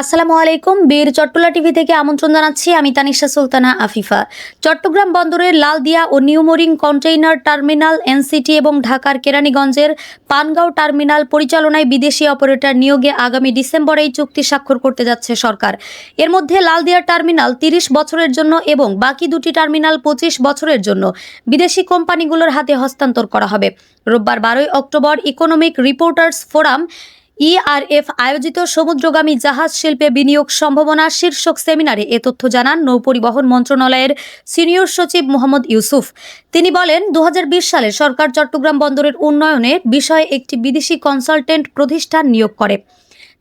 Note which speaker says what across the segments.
Speaker 1: আসসালামু আলাইকুম, বীর চট্টলা টিভি থেকে আমন্ত্রণ জানাচ্ছি আমি তানিশা সুলতানা আফিফা। চট্টগ্রাম বন্দরের লালদিয়া ও নিউমোরিং কন্টেইনার টার্মিনাল, এনসিটি এবং ঢাকার কেরানীগঞ্জের পানগাঁও টার্মিনাল পরিচালনায় বিদেশি অপারেটর নিয়োগে আগামী ডিসেম্বরেই চুক্তি স্বাক্ষর করতে যাচ্ছে সরকার। এর মধ্যে লালদিয়া টার্মিনাল তিরিশ বছরের জন্য এবং বাকি দুটি টার্মিনাল পঁচিশ বছরের জন্য বিদেশি কোম্পানিগুলোর হাতে হস্তান্তর করা হবে। রোববার বারোই October economic reporters forum ERF আয়োজিত সমুদ্রগামী জাহাজ শিল্পে বিনিয়োগ সম্ভাবনা শীর্ষক সেমিনারে এ তথ্য জানান নৌপরিবহন মন্ত্রণালয়ের সিনিয়র সচিব মোহাম্মদ ইউসুফ। তিনি বলেন দু হাজার বিশ সালে সরকার চট্টগ্রাম বন্দরের উন্নয়নে বিষয়ে একটি বিদেশি কনসালটেন্ট প্রতিষ্ঠান নিয়োগ করে।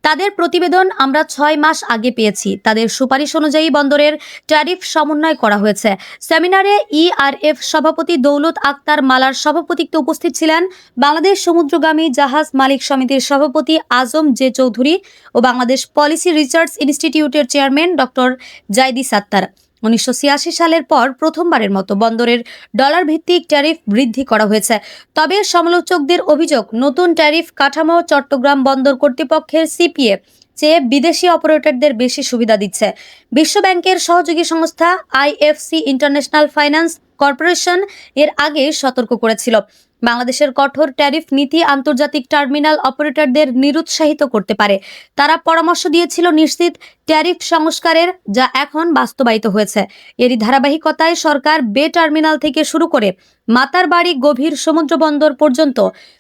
Speaker 1: তাদের প্রতিবেদন আমরা ছয় মাস আগে পেয়েছি। তাদের সুপারিশ অনুযায়ী বন্দরের ট্যারিফ সমন্বয় করা হয়েছে। সেমিনারে ইআরএফ সভাপতি দৌলত আক্তার মালার সভাপতিত্বে উপস্থিত ছিলেন বাংলাদেশ সমুদ্রগামী জাহাজ মালিক সমিতির সভাপতি আজম জে চৌধুরী ও বাংলাদেশ পলিসি রিসার্চ ইনস্টিটিউটের চেয়ারম্যান ডক্টর জাইদি সাত্তার। উনিশশো ছিয়াশি সালের পর প্রথমবারের মতো বন্দরের ডলার ভিত্তিক ট্যারিফ বৃদ্ধি করা হয়েছে। তবে সমালোচকদের অভিযোগ, নতুন ট্যারিফ কাঠামো চট্টগ্রাম বন্দর কর্তৃপক্ষের সিপিএ চেয়ে বিদেশি অপারেটরদের বেশি সুবিধা দিচ্ছে। বিশ্বব্যাংকের সহযোগী সংস্থা আইএফসি ইন্টারন্যাশনাল ফাইন্যান্স কর্পোরেশন এর আগে সতর্ক করেছিল। বাংলাদেশের কঠোর ট্যারিফ নীতি আন্তর্জাতিক টার্মিনাল অপারেটরদের নিরুৎসাহিত করতে পারে। তারা পরামর্শ দিয়েছিল নিশ্চিত ট্যারিফ সংস্কারের, যা এখন বাস্তবায়িত হয়েছে। এরই ধারাবাহিকতায় সরকার বে টার্মিনাল থেকে শুরু করে মাতার বাড়ি গভীর সমুদ্র বন্দর পর্যন্ত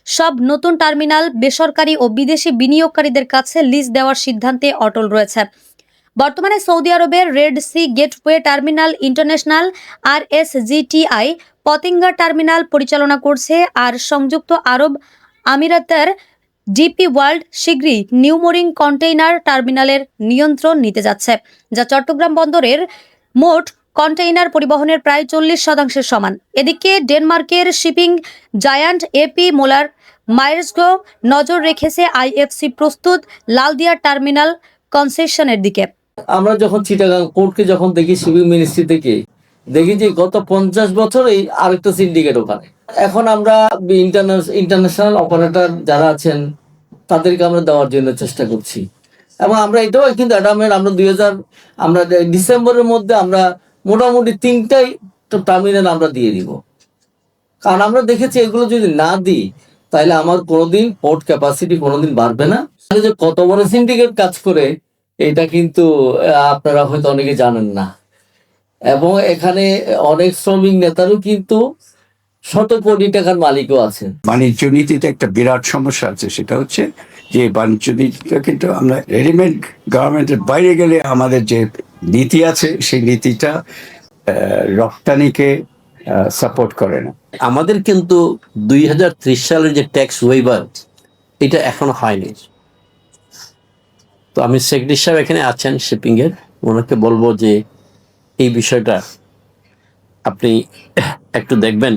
Speaker 1: সব নতুন টার্মিনাল বেসরকারি ও বিদেশি বিনিয়োগকারীদের কাছে লিজ দেওয়ার সিদ্ধান্তে অটল রয়েছে। বর্তমানে সৌদি আরবের Red Sea Gateway terminal international R S GTI Patenga terminal পরিচালনা করছে আর সংযুক্ত আরব আমিরাতের ডিপি ওয়ার্ল্ড শীঘ্রই নিউমোরিং কন্টেইনার টার্মিনালের নিয়ন্ত্রণ নিতে যাচ্ছে, যা চট্টগ্রাম বন্দরের মোট কন্টেইনার পরিবহনের প্রায় চল্লিশ শতাংশের সমান। এদিকে ডেনমার্কের shipping giant AP Moller Maersk নজর রেখেছে আইএফসি প্রস্তুত লালদিয়া টার্মিনাল কনসেশনের দিকে।
Speaker 2: আমরা যখন চিটাগাং কোর্টকে যখন দেখি শিপিং মিনিস্ট্রি থেকে, দেখি যে গত পঞ্চাশ বছরেই আরেকটা সিন্ডিকেট ওখানে। এখন আমরা ইন্টারন্যাশনাল অপারেটর যারা আছেন, তাদেরকে আমরা দেওয়ার জন্য চেষ্টা করছি। এবং আমরা এটাও কিন্তু অ্যাডামের আমরা দুই হাজার, আমরা ডিসেম্বরের মধ্যে আমরা মোটামুটি তিনটাই টার্মিনাল আমরা দিয়ে দিব। কারণ আমরা দেখেছি এগুলো যদি না দিই, তাহলে আমার কোনোদিন পোর্ট ক্যাপাসিটি কোনোদিন বাড়বে না। যে কত বড় সিন্ডিকেট কাজ করে, এটা কিন্তু আপনারা হয়তো অনেকে জানেন না। এবং এখানে অনেক শ্রমিক নেতারও কিন্তু শত কোটি টাকার মালিকও আছেন।
Speaker 3: বাণিজ্য নীতিতে একটা বিরাট সমস্যা আছে, সেটা হচ্ছে যে বাণিজ্য নীতিটা কিন্তু আমরা রেডিমেড গার্মেন্টের বাইরে গেলে আমাদের যে নীতি আছে, সেই নীতিটা রপ্তানিকে সাপোর্ট করে না।
Speaker 4: আমাদের কিন্তু দুই হাজার ত্রিশ সালের যে ট্যাক্স ওয়েভার এটা এখনও হয়নি। তো আমি সেক্রেটারি সাহেব এখানে আছেন শিপিং এর, ওনাকে বলব যে এই বিষয়টা আপনি একটু দেখবেন।